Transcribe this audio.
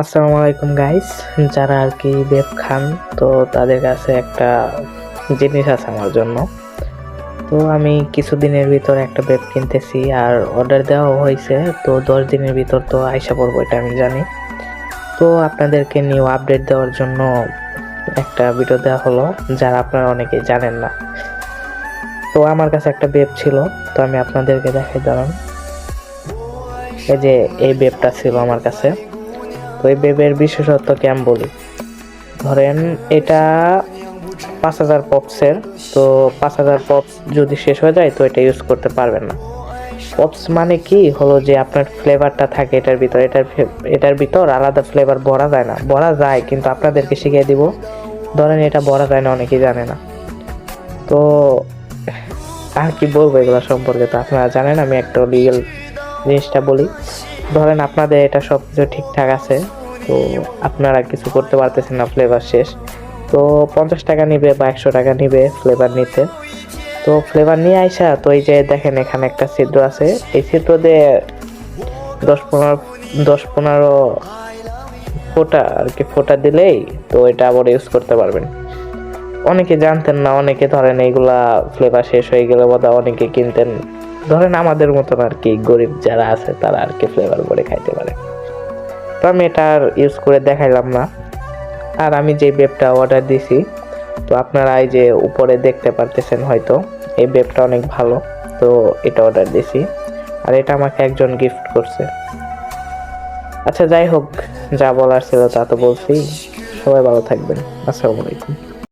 আসসালামু আলাইকুম গাইস যারা আর কি বেব খান, তো তাদের কাছে একটা জিনিস আছে আমার জন্য। তো আমি কিছুদিনের ভিতর একটা বেব কিনতেছি, আর অর্ডার দেওয়া হয়েছে। তো দশ দিনের ভিতর তো আইসা পড়ব, এটা আমি জানি। তো আপনাদেরকে নিউ আপডেট দেওয়ার জন্য একটা ভিডিও দেওয়া হলো, যারা আপনারা অনেকেই জানেন না। তো আমার কাছে একটা বেব ছিল, তো আমি আপনাদেরকে দেখাই দাঁড়ান এই যে, এই বেবটা ছিল আমার কাছে। তো এই বেবের বিশেষত্ব কেমন বলি? ধরেন এটা পাঁচ হাজার পপসের, তো পাঁচ হাজার পপস যদি শেষ হয়ে যায়, তো এটা ইউজ করতে পারবেন না। পপস মানে কি? হলো যে আপনার ফ্লেভারটা থাকে এটার ভিতর, এটার এটার ভিতর আলাদা ফ্লেভার ভরা যায় না। ভরা যায়, কিন্তু আপনাদেরকে শিখিয়ে দিব। ধরেন এটা ভরা যায় না, অনেকেই জানে না। তো আর কি বলব এগুলো সম্পর্কে? তো আপনারা জানেন, আমি একটা লিগেল জিনিসটা বলি। ধরেন আপনাদের এটা সব কিছু ঠিকঠাক আছে, তো আপনারা কিছু করতে পারতেছেন না ফ্লেভার শেষ। তো পঞ্চাশ টাকা নিবে বা একশো টাকা নিবে ফ্লেভার নিতে। তো ফ্লেভার নিয়ে আইসা, তো এই যে দেখেন এখানে একটা ছিদ্র আছে, এই ছিদ্র দিয়ে দশ পনেরো দশ পনেরো ফোঁটা আর কি ফোঁটা দিলেই তো এটা আবার ইউজ করতে পারবেন। অনেকে জানতেন না, অনেকে ধরেন এইগুলা ফ্লেভার শেষ হয়ে গেলে বোধহয় অনেকে কিনতেন। ধরেন আমাদের মতন আর কি গরিব যারা আছে, তারা আর কি ফ্লেভার করে খাইতে পারে। তো আমি এটা আর ইউজ করে দেখাইলাম না। আর আমি যে বেবটা অর্ডার দিছি, তো আপনারা এই যে উপরে দেখতে পারতেছেন হয়তো, এই বেবটা অনেক ভালো। তো এটা অর্ডার দিছি। আর এটা আমাকে একজন গিফট করছে। আচ্ছা যাই হোক, যা বলার ছিল তা তো বলছি। সবাই ভালো থাকবেন। আসসালামু আলাইকুম।